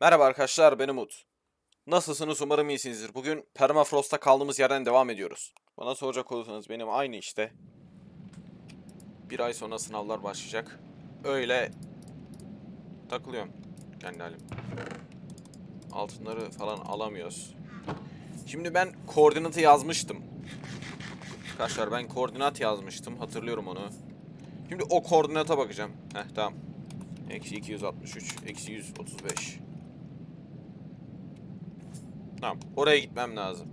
Merhaba arkadaşlar, ben Umut. Nasılsınız? Umarım iyisinizdir. Bugün Permafrost'ta kaldığımız yerden devam ediyoruz. Bana soracak olursanız benim aynı işte. Bir ay sonra sınavlar başlayacak. Öyle takılıyorum kendi halim. Altınları falan alamıyoruz. Şimdi ben koordinatı yazmıştım. Arkadaşlar ben koordinat yazmıştım. Hatırlıyorum onu. Şimdi o koordinata bakacağım. Heh tamam. Eksi 263, eksi 135. Tamam. Oraya gitmem lazım.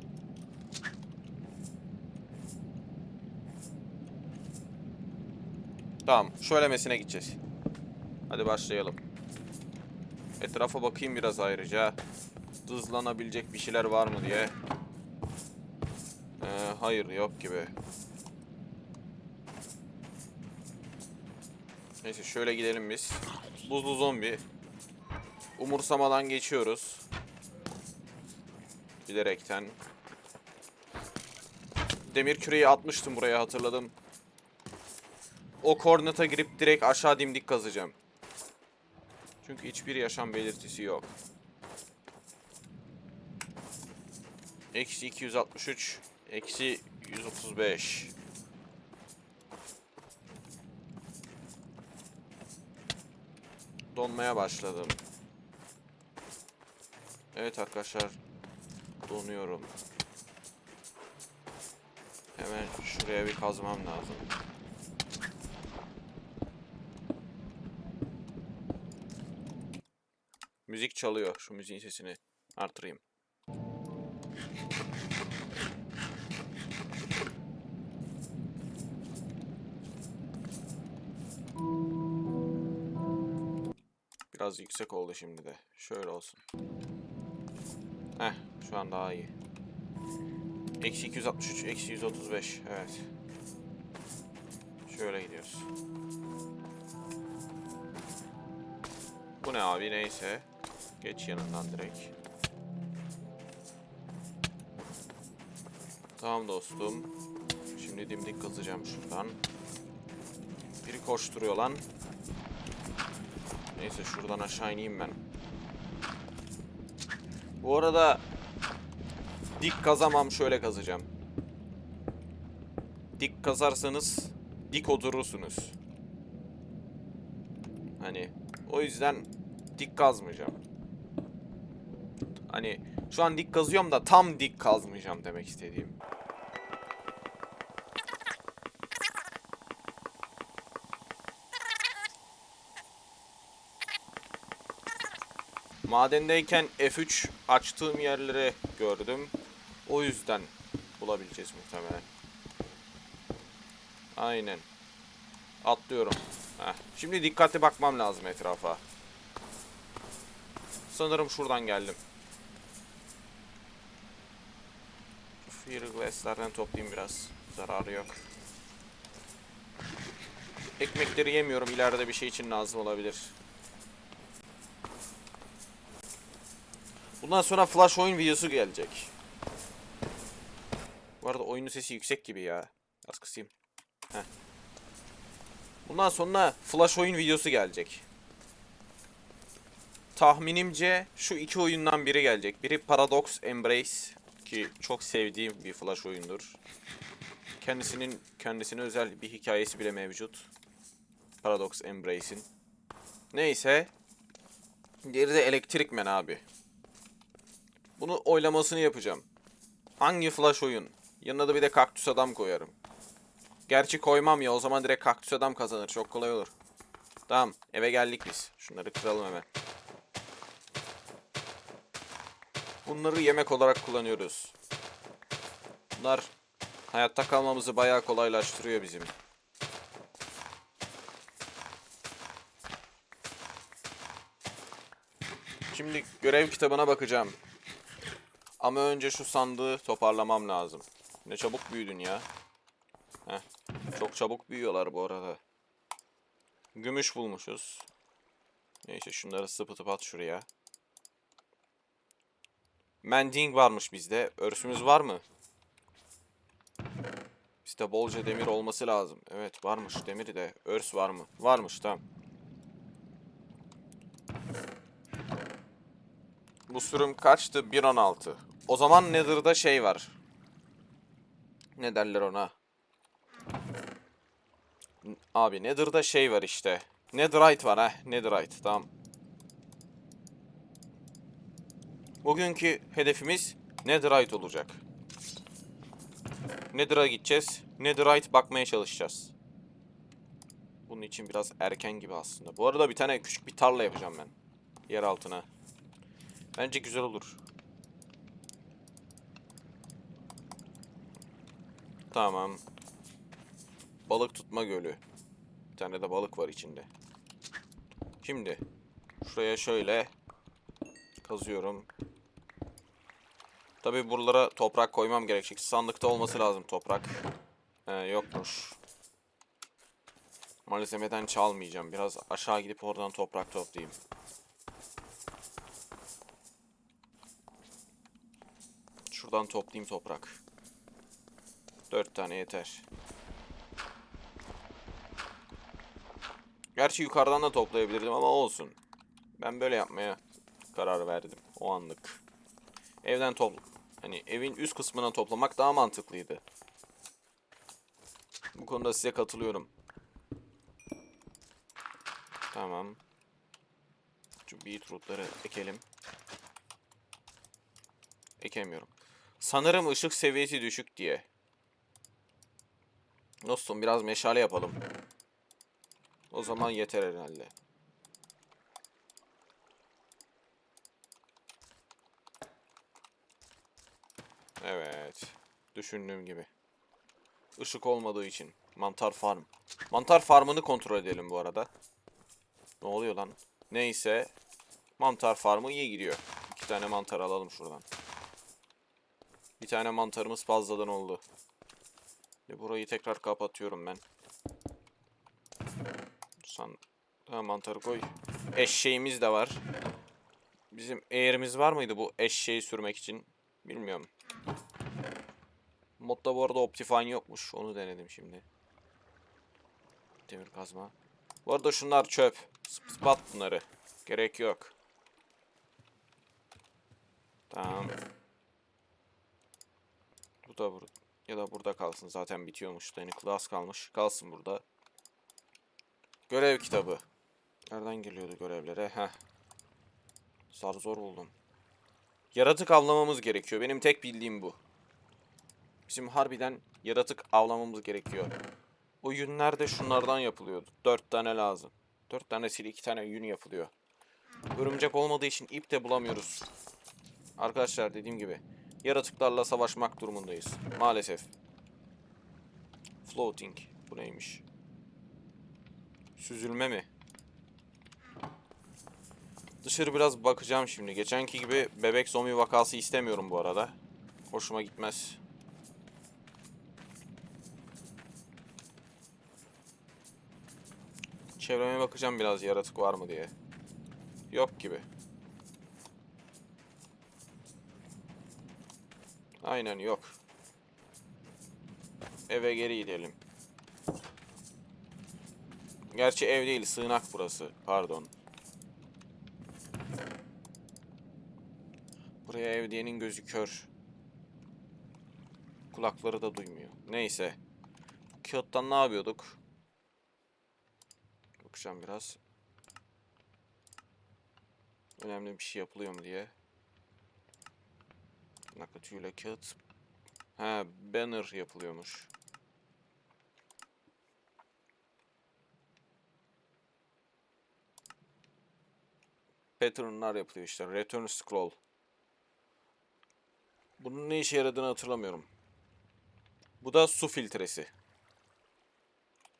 Tamam. Şöylemesine gideceğiz. Hadi başlayalım. Etrafa bakayım biraz ayrıca. Hızlanabilecek bir şeyler var mı diye. Ee, hayır yok gibi. Neyse şöyle gidelim biz. Buzlu zombi. Umursamadan geçiyoruz. Bilerekten. Demir küreyi atmıştım buraya hatırladım. O koordinata girip direkt aşağı dimdik kazacağım. Çünkü hiçbir yaşam belirtisi yok. Eksi 263. Eksi 135. Donmaya başladım. Evet arkadaşlar. Donuyorum. Hemen şuraya bir kazmam lazım. Müzik çalıyor. Şu müziğin sesini artırayım. Biraz yüksek oldu şimdi de. Şöyle olsun. Heh, şu an daha iyi. Eksi 263, eksi 135. Evet. Şöyle gidiyoruz. Bu ne abi neyse. Geç yanından direkt. Tamam dostum. Şimdi dimdik kazacağım şuradan. Biri koşturuyor lan. Neyse şuradan aşağı ineyim ben. Bu arada dik kazamam şöyle kazacağım. Dik kazarsanız dik oturursunuz. Hani o yüzden dik kazmayacağım. Hani şu an dik kazıyorum da tam dik kazmayacağım demek istediğim. Madendeyken F3 açtığım yerleri gördüm. O yüzden bulabileceğiz muhtemelen. Aynen. Atlıyorum. Heh. Şimdi dikkatli bakmam lazım etrafa. Sanırım şuradan geldim. Fear glass'lardan toplayayım biraz. Zararı yok. Ekmekleri yemiyorum. İleride bir şey için lazım olabilir. Bundan sonra flash oyun videosu gelecek. Bu arada oyunun sesi yüksek gibi ya. Az kısayım. Heh. Bundan sonra flash oyun videosu gelecek. Tahminimce şu iki oyundan biri gelecek. Biri Paradox Embrace ki çok sevdiğim bir flash oyundur. Kendisinin kendisine özel bir hikayesi bile mevcut. Paradox Embrace'in. Neyse. Diğeri de Electric Man abi. Bunu oylamasını yapacağım. Hangi flash oyun? Yanına da bir de kaktüs adam koyarım. Gerçi koymam ya o zaman direkt kaktüs adam kazanır. Çok kolay olur. Tamam eve geldik biz. Şunları kıralım hemen. Bunları yemek olarak kullanıyoruz. Bunlar hayatta kalmamızı bayağı kolaylaştırıyor bizim. Şimdi görev kitabına bakacağım. Ama önce şu sandığı toparlamam lazım. Ne çabuk büyüdün ya. Heh. Çok çabuk büyüyorlar bu arada. Gümüş bulmuşuz. Neyse şunları sıpıtıp at şuraya. Mending varmış bizde. Örsümüz var mı? Bizde bolca demir olması lazım. Evet varmış demiri de. Örs var mı? Varmış tamam. Bu sürüm kaçtı? 1.16. O zaman Nether'da şey var. Ne derler ona? Abi Nether'da şey var işte. Netherite var ha. Netherite tamam. Bugünkü hedefimiz Netherite olacak. Nether'a gideceğiz. Netherite bakmaya çalışacağız. Bunun için biraz erken gibi aslında. Bu arada bir tane küçük bir tarla yapacağım ben. Yer altına. Bence güzel olur. Tamam. Balık tutma gölü. Bir tane de balık var içinde. Şimdi şuraya şöyle kazıyorum. Tabi buralara toprak koymam gerekecek. Sandıkta olması lazım toprak. Ee, yokmuş. Malzemeden çalmayacağım. Biraz aşağı gidip oradan toprak toplayayım. Şuradan toplayayım toprak. Dört tane yeter. Gerçi yukarıdan da toplayabilirdim ama olsun. Ben böyle yapmaya karar verdim o anlık. Evden topla. Hani evin üst kısmından toplamak daha mantıklıydı. Bu konuda size katılıyorum. Tamam. Şu beetrootları ekelim. Ekemiyorum. Sanırım ışık seviyesi düşük diye. Dostum biraz meşale yapalım. O zaman yeter herhalde. Evet. Düşündüğüm gibi. Işık olmadığı için. Mantar farm. Mantar farmını kontrol edelim bu arada. Ne oluyor lan? Neyse. Mantar farmı iyi gidiyor. İki tane mantar alalım şuradan. Bir tane mantarımız fazladan oldu. Ve burayı tekrar kapatıyorum ben. San ha, mantarı koy. Eşeğimiz de var. Bizim eğerimiz var mıydı bu eşeği sürmek için? Bilmiyorum. Modda bu arada Optifine yokmuş. Onu denedim şimdi. Demir kazma. Bu arada şunlar çöp. Sp- Spat bunları. Gerek yok. Tamam. Bu da burada. Ya da burada kalsın. Zaten bitiyormuş. Yani class kalmış. Kalsın burada. Görev kitabı. Nereden geliyordu görevlere? Heh. Zar zor buldum. Yaratık avlamamız gerekiyor. Benim tek bildiğim bu. Bizim harbiden yaratık avlamamız gerekiyor. O yünler de şunlardan yapılıyordu. Dört tane lazım. Dört tanesiyle iki tane yün yapılıyor. Örümcek olmadığı için ip de bulamıyoruz. Arkadaşlar dediğim gibi yaratıklarla savaşmak durumundayız. Maalesef. Floating. Bu neymiş? Süzülme mi? Dışarı biraz bakacağım şimdi. Geçenki gibi bebek zombi vakası istemiyorum bu arada. Hoşuma gitmez. Çevreme bakacağım biraz yaratık var mı diye. Yok gibi. Aynen yok. Eve geri gidelim. Gerçi ev değil, sığınak burası. Pardon. Buraya ev diyenin gözü kör. Kulakları da duymuyor. Neyse. Kağıttan ne yapıyorduk? Bakacağım biraz. Önemli bir şey yapılıyor mu diye. Nakatüyle kağıt. Ha, banner yapılıyormuş. Pattern'lar yapılıyor işte. Return scroll. Bunun ne işe yaradığını hatırlamıyorum. Bu da su filtresi.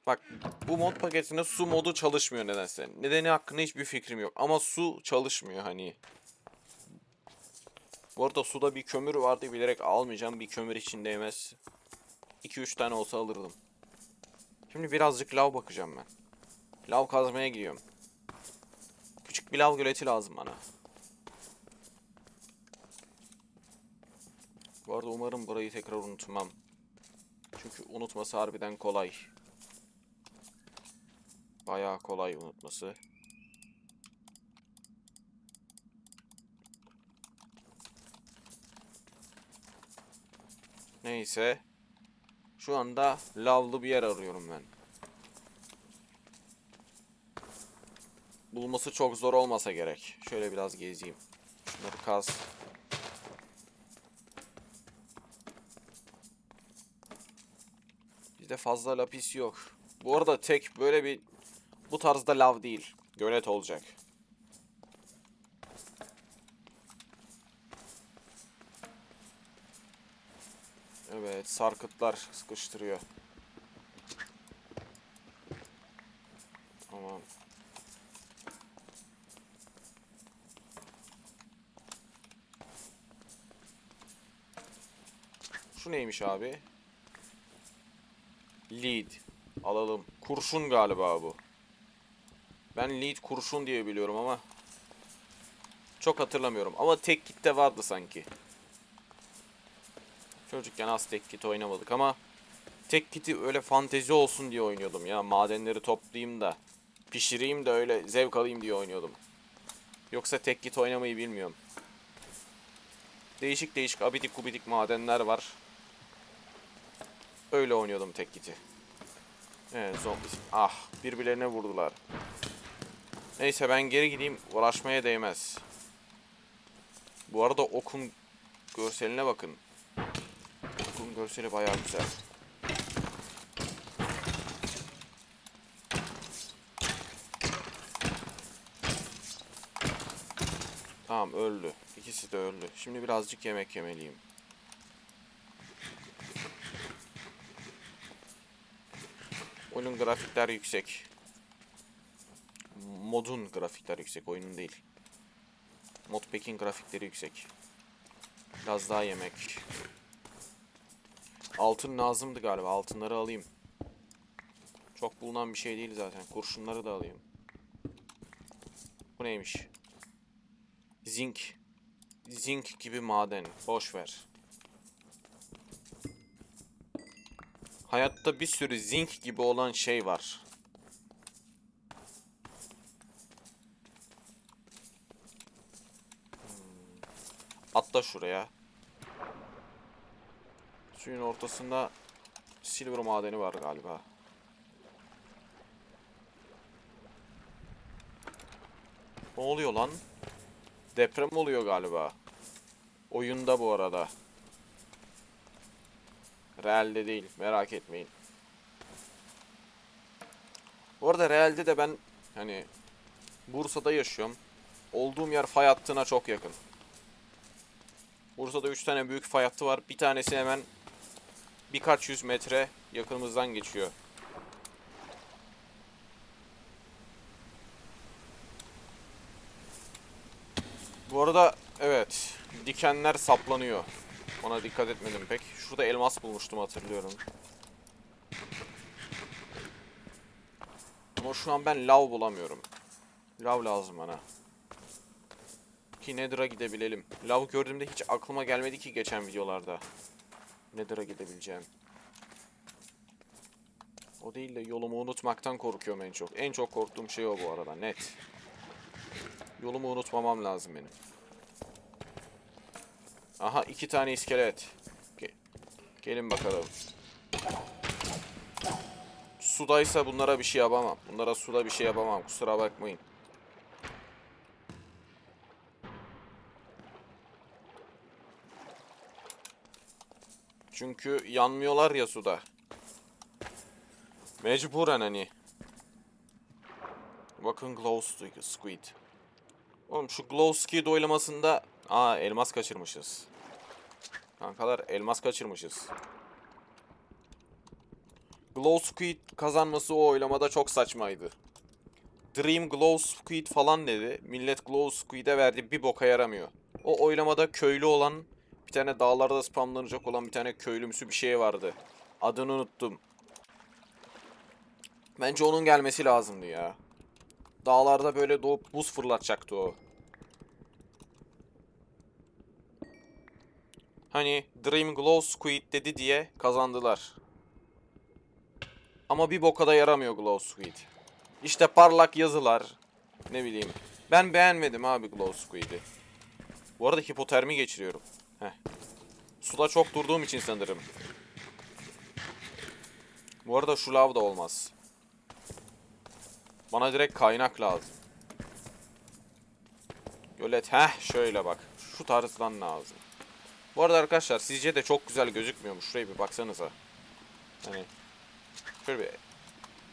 Bak bu mod paketinde su modu çalışmıyor nedense. Nedeni hakkında hiçbir fikrim yok. Ama su çalışmıyor hani. Bu arada suda bir kömür vardı bilerek almayacağım. Bir kömür için değmez. 2-3 tane olsa alırdım. Şimdi birazcık lav bakacağım ben. Lav kazmaya gidiyorum. Küçük bir lav göleti lazım bana. Bu arada umarım burayı tekrar unutmam. Çünkü unutması harbiden kolay. Bayağı kolay unutması. Neyse. Şu anda lavlı bir yer arıyorum ben. Bulması çok zor olmasa gerek. Şöyle biraz gezeyim. Şunları kaz. Bizde fazla lapis yok. Bu arada tek böyle bir bu tarzda lav değil. Gölet olacak. Evet, sarkıtlar sıkıştırıyor. Tamam. Şu neymiş abi? Lead. Alalım. Kurşun galiba bu. Ben lead kurşun diye biliyorum ama çok hatırlamıyorum. Ama tek kitte vardı sanki. Çocukken az tek kit oynamadık ama tek kiti öyle fantezi olsun diye oynuyordum ya. Madenleri toplayayım da pişireyim de öyle zevk alayım diye oynuyordum. Yoksa tek kit oynamayı bilmiyorum. Değişik değişik abidik gubidik madenler var. Öyle oynuyordum tek kiti. Evet zombi. Ah birbirlerine vurdular. Neyse ben geri gideyim. Uğraşmaya değmez. Bu arada okun görseline bakın. Okun görseli bayağı güzel. Tamam öldü. İkisi de öldü. Şimdi birazcık yemek yemeliyim. Oyunun grafikler yüksek. Modun grafikler yüksek, oyunun değil. Modpack'in grafikleri yüksek. Biraz daha yemek. Altın lazımdı galiba. Altınları alayım. Çok bulunan bir şey değil zaten. Kurşunları da alayım. Bu neymiş? Zinc. Zinc gibi maden. Boş ver. Hayatta bir sürü zinc gibi olan şey var. Hmm. Atla şuraya. Suyun ortasında silver madeni var galiba. Ne oluyor lan? Deprem oluyor galiba. Oyunda bu arada. Realde değil. Merak etmeyin. Bu arada realde de ben hani Bursa'da yaşıyorum. Olduğum yer fay hattına çok yakın. Bursa'da 3 tane büyük fay hattı var. Bir tanesi hemen birkaç yüz metre yakınımızdan geçiyor. Bu arada evet dikenler saplanıyor. Ona dikkat etmedim pek. Şurada elmas bulmuştum hatırlıyorum. Ama şu an ben lav bulamıyorum. Lav lazım bana. Ki Nether'a gidebilelim. Lav gördüğümde hiç aklıma gelmedi ki geçen videolarda. Nether'a gidebileceğim. O değil de yolumu unutmaktan korkuyorum en çok. En çok korktuğum şey o bu arada net. Yolumu unutmamam lazım benim. Aha iki tane iskelet. Ge- Gelin bakalım. Sudaysa bunlara bir şey yapamam. Bunlara suda bir şey yapamam. Kusura bakmayın. Çünkü yanmıyorlar ya suda. Mecburen hani. Bakın glow squid. Oğlum şu glow squid oylamasında Aa elmas kaçırmışız. Kankalar elmas kaçırmışız. Glow Squid kazanması o oylamada çok saçmaydı. Dream Glow Squid falan dedi. Millet Glow Squid'e verdi bir boka yaramıyor. O oylamada köylü olan bir tane dağlarda spamlanacak olan bir tane köylümsü bir şey vardı. Adını unuttum. Bence onun gelmesi lazımdı ya. Dağlarda böyle doğup buz fırlatacaktı o. Hani Dream Glow Squid dedi diye kazandılar. Ama bir boka da yaramıyor Glow Squid. İşte parlak yazılar. Ne bileyim. Ben beğenmedim abi Glow Squid'i. Bu arada hipotermi geçiriyorum. Heh. Suda çok durduğum için sanırım. Bu arada şu lav da olmaz. Bana direkt kaynak lazım. Gölet heh şöyle bak. Şu tarzdan lazım. Bu arada arkadaşlar sizce de çok güzel gözükmüyor mu? Şuraya bir baksanıza. Hani şöyle bir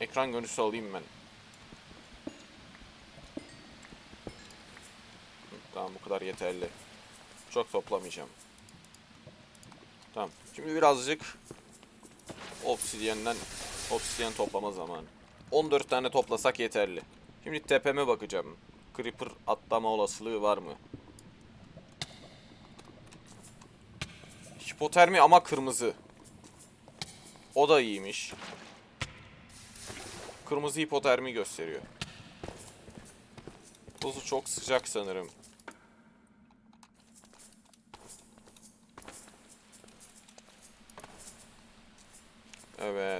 ekran görüntüsü alayım ben. Tamam bu kadar yeterli. Çok toplamayacağım. Tamam. Şimdi birazcık obsidiyenden obsidiyen toplama zamanı. 14 tane toplasak yeterli. Şimdi tepeme bakacağım. Creeper atlama olasılığı var mı? Hipotermi ama kırmızı. O da iyiymiş. Kırmızı hipotermi gösteriyor. Buzu çok sıcak sanırım.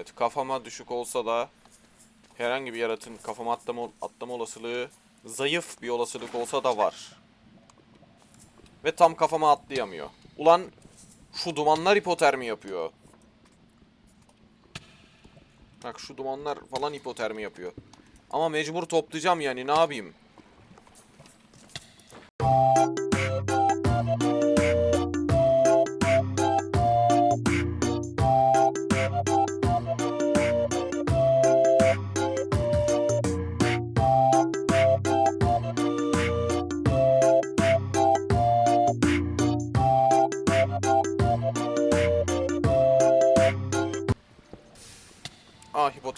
Evet, kafama düşük olsa da herhangi bir yaratın kafama atlama, atlama olasılığı zayıf bir olasılık olsa da var. Ve tam kafama atlayamıyor. Ulan şu dumanlar hipotermi yapıyor. Bak şu dumanlar falan hipotermi yapıyor. Ama mecbur toplayacağım yani ne yapayım?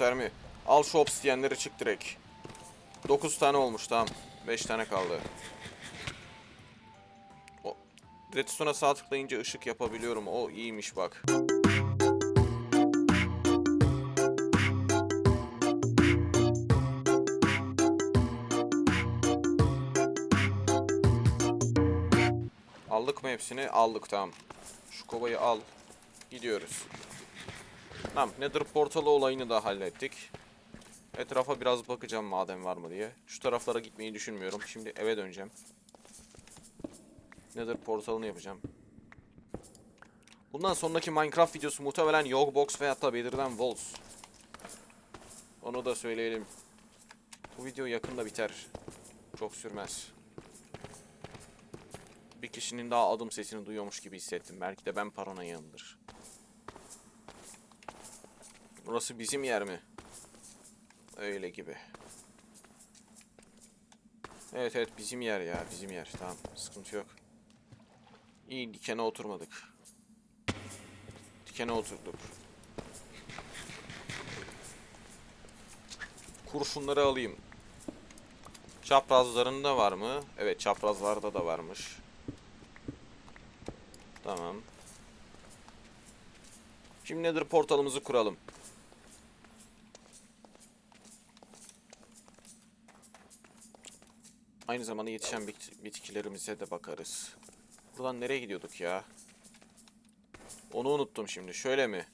Hipotermi. Al şu obsidiyenleri çık direkt. 9 tane olmuş tamam. 5 tane kaldı. O Redstone'a sağ tıklayınca ışık yapabiliyorum. O iyiymiş bak. Aldık mı hepsini? Aldık tamam. Şu kovayı al. Gidiyoruz. Tamam Nether portalı olayını da hallettik. Etrafa biraz bakacağım maden var mı diye. Şu taraflara gitmeyi düşünmüyorum. Şimdi eve döneceğim. Nether portalını yapacağım. Bundan sonraki Minecraft videosu muhtemelen Yogbox ve hatta Better'dan Walls. Onu da söyleyelim. Bu video yakında biter. Çok sürmez. Bir kişinin daha adım sesini duyuyormuş gibi hissettim. Belki de ben paranoyamdır. Burası bizim yer mi? Öyle gibi. Evet evet bizim yer ya bizim yer. Tamam sıkıntı yok. İyi dikene oturmadık. Dikene oturduk. Kurşunları alayım. Çaprazlarında var mı? Evet çaprazlarda da varmış. Tamam. Şimdi nedir portalımızı kuralım. Aynı zamanda yetişen bit- bitkilerimize de bakarız. Buradan nereye gidiyorduk ya? Onu unuttum şimdi. Şöyle mi?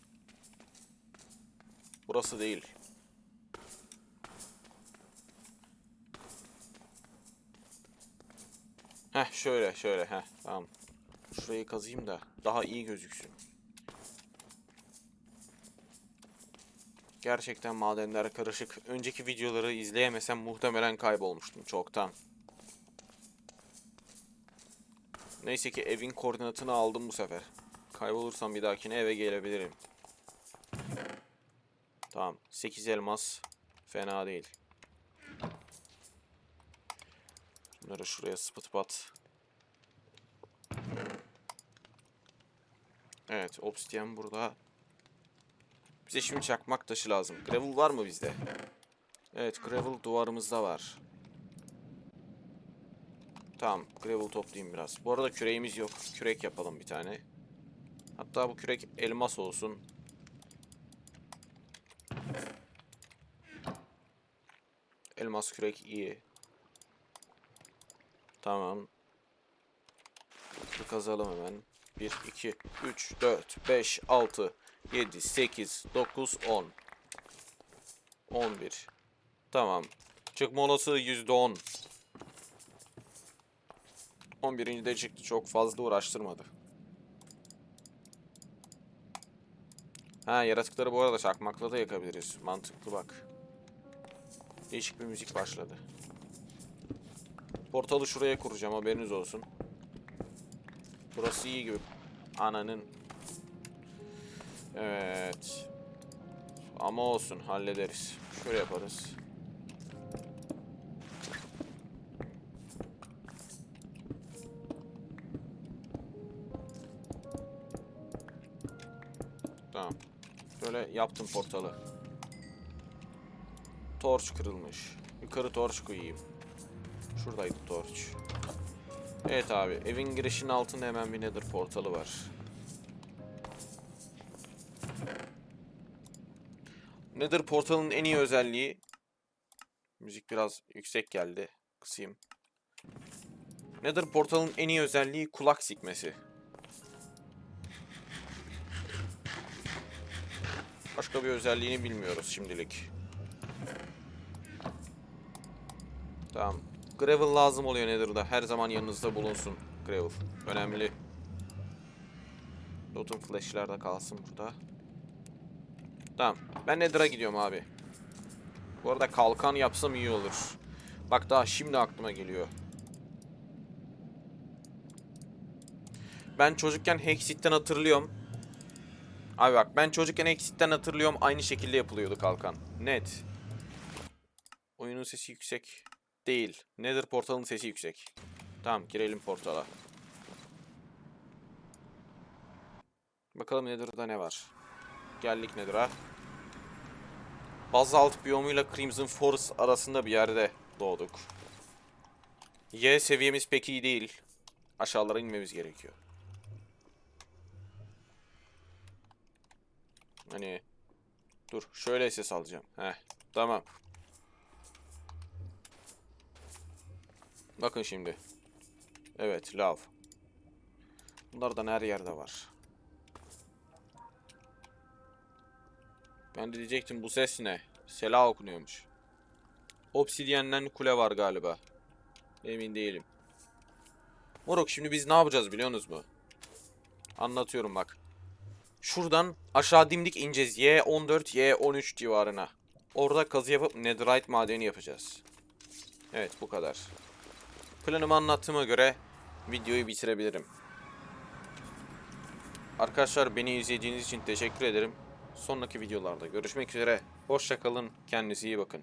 Burası değil. Heh şöyle şöyle heh tamam. Şurayı kazıyım da daha iyi gözüksün. Gerçekten madenler karışık. Önceki videoları izleyemesem muhtemelen kaybolmuştum çoktan. Neyse ki evin koordinatını aldım bu sefer. Kaybolursam bir dahakine eve gelebilirim. Tamam. 8 elmas. Fena değil. Bunları şuraya sıpıt pat. Evet. Obsidian burada. Bize şimdi çakmak taşı lazım. Gravel var mı bizde? Evet. Gravel duvarımızda var. Tamam. Gravel toplayayım biraz. Bu arada küreğimiz yok. Kürek yapalım bir tane. Hatta bu kürek elmas olsun. Elmas kürek iyi. Tamam. Bir kazalım hemen. 1, 2, 3, 4, 5, 6, 7, 8, 9, 10. 11. Tamam. Çıkma olasılığı %10. 11. de çıktı. Çok fazla uğraştırmadı. Ha yaratıkları bu arada çakmakla da yakabiliriz. Mantıklı bak. Değişik bir müzik başladı. Portalı şuraya kuracağım haberiniz olsun. Burası iyi gibi. Ananın. Evet. Ama olsun hallederiz. Şöyle yaparız. Yaptım portalı. Torç kırılmış. Yukarı torç koyayım. Şuradaydı torç. Evet abi evin girişinin altında hemen bir nether portalı var. Nether portalın en iyi özelliği Müzik biraz yüksek geldi. Kısayım. Nether portalın en iyi özelliği kulak sikmesi. Başka bir özelliğini bilmiyoruz şimdilik. Tamam. Gravel lazım oluyor Nether'da. Her zaman yanınızda bulunsun Gravel. Önemli. Lootum flash'ler de kalsın burada. Tamam. Ben Nether'a gidiyorum abi. Bu arada kalkan yapsam iyi olur. Bak daha şimdi aklıma geliyor. Ben çocukken Hexit'ten hatırlıyorum. Abi bak ben çocukken Hexit'ten hatırlıyorum aynı şekilde yapılıyordu kalkan. Net. Oyunun sesi yüksek. Değil. Nether portalın sesi yüksek. Tamam girelim portala. Bakalım Nether'da ne var. Geldik Nether'a. Bazalt biyomuyla Crimson Forest arasında bir yerde doğduk. Y seviyemiz pek iyi değil. Aşağılara inmemiz gerekiyor. Hani dur şöyle ses alacağım. Heh tamam. Bakın şimdi. Evet lav. Bunlardan her yerde var. Ben de diyecektim bu ses ne? Sela okunuyormuş. Obsidyenden kule var galiba. Emin değilim. Moruk şimdi biz ne yapacağız biliyorsunuz mu? Anlatıyorum bak. Şuradan aşağı dimdik ineceğiz. Y14, Y13 civarına. Orada kazı yapıp netherite madeni yapacağız. Evet bu kadar. Planımı anlattığıma göre videoyu bitirebilirim. Arkadaşlar beni izlediğiniz için teşekkür ederim. Sonraki videolarda görüşmek üzere. Hoşçakalın. Kendinize iyi bakın.